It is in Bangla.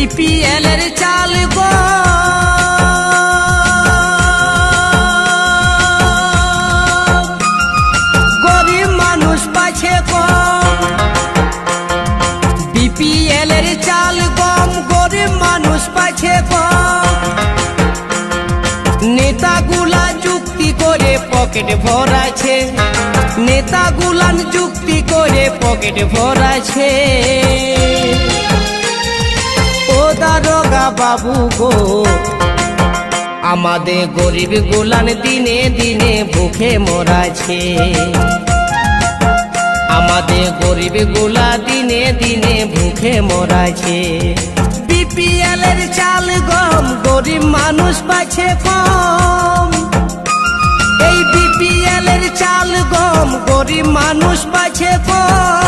বিপিএল এর চাল গো। গরিব মানুষ পাছে কম বিপিএল এর চাল গম গরিব মানুষ পাছে কম নেতাগুলা যুক্তি করে পকেট ভরাছে নেতাগুলান যুক্তি করে পকেট ভরাছে বাবু গো। আমাদের গরিব গুলান দিনে দিনে ভুখে মরাছে আমাদের গরিবগুলা দিনে দিনে ভুখে মরাছে বিপিএল চাল গম গরিব মানুষ পাছে কম। এই বিপিএল চাল গম গরিব মানুষ পাছে কম।